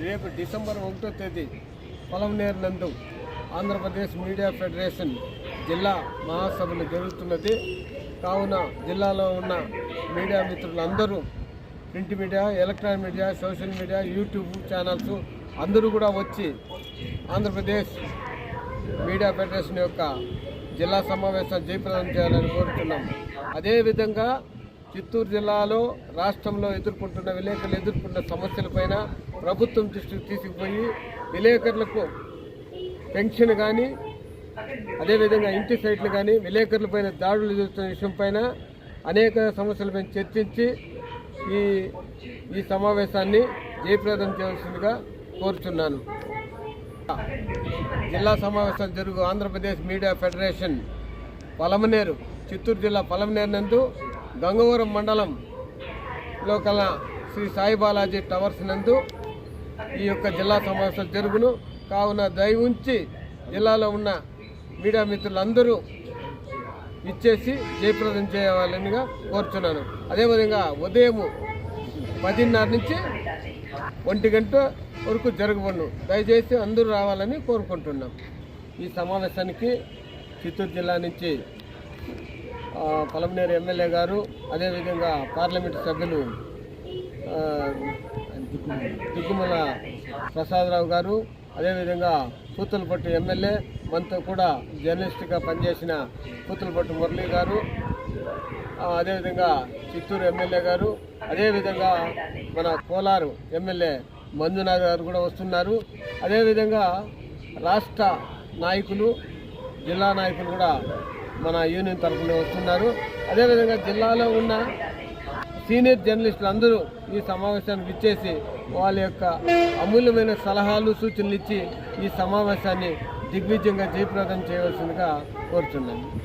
రేపు డిసెంబర్ ఒకటో తేదీ పొలంనేరు నందు ఆంధ్రప్రదేశ్ మీడియా ఫెడరేషన్ జిల్లా మహాసభలు జరుగుతున్నది. కావున జిల్లాలో ఉన్న మీడియా మిత్రులందరూ print media electronic media social media YouTube channels అందరూ కూడా వచ్చి ఆంధ్రప్రదేశ్ మీడియా ఫెడరేషన్ యొక్క జిల్లా సమావేశాలు జయప్రదం చేయాలని కోరుతున్నాం అదేవిధంగా చిత్తూరు జిల్లాలో రాష్ట్రంలో ఎదుర్కొంటున్న విలేకరులు ఎదుర్కొంటున్న సమస్యలపైన ప్రభుత్వం దృష్టికి తీసుకుపోయి విలేకరులకు పెన్షన్ కానీ అదేవిధంగా ఇంటి సైట్లు కానీ విలేకరులపైన దాడులు జరుగుతున్న విషయంపైన అనేక సమస్యలపైన చర్చించి ఈ ఈ సమావేశాన్ని జయప్రదం చేయాల్సిందిగా కోరుతున్నాను జిల్లా సమావేశాలు జరుగు ఆంధ్రప్రదేశ్ మీడియా ఫెడరేషన్ పలమనేరు చిత్తూరు జిల్లా పలమనేరు నందు గంగవరం మండలంలో కల శ్రీ సాయి బాలాజీ టవర్స్ నందు ఈ యొక్క జిల్లా సమావేశాలు జరుగును. కావున దయ ఉంచి జిల్లాలో ఉన్న మీడియా మిత్రులందరూ ఇచ్చేసి జయప్రదం చేయాలనిగా కోరుచున్నాను. అదేవిధంగా ఉదయం పదిన్నర నుంచి ఒంటి గంట వరకు జరగబడును. దయచేసి అందరూ రావాలని కోరుకుంటున్నాం. ఈ సమావేశానికి చిత్తూరు జిల్లా నుంచి పొలంనేరు ఎమ్మెల్యే గారు అదేవిధంగా పార్లమెంటు సభ్యులు ఆ, ప్రసాదరావు గారు అదేవిధంగా పూతలపట్టు ఎమ్మెల్యే మనతో కూడా జర్నలిస్ట్గా పనిచేసిన పూతలపట్టు మురళీ గారు అదేవిధంగా చిత్తూరు ఎమ్మెల్యే గారు అదేవిధంగా మన కోలారు ఎమ్మెల్యే మంజునాథ్ గారు కూడా వస్తున్నారు. అదేవిధంగా రాష్ట్ర నాయకులు జిల్లా నాయకులు కూడా మన యూనియన్ తరఫున వస్తున్నారు. అదేవిధంగా జిల్లాలో ఉన్న సీనియర్ జర్నలిస్టులు అందరూ ఈ సమావేశానికి ఇచ్చేసి వాళ్ళ యొక్క అమూల్యమైన సలహాలు సూచనలు ఇచ్చి ఈ సమావేశాన్ని దిగ్విజయంగా జయప్రదం చేయవలసిందిగా కోరుతున్నాను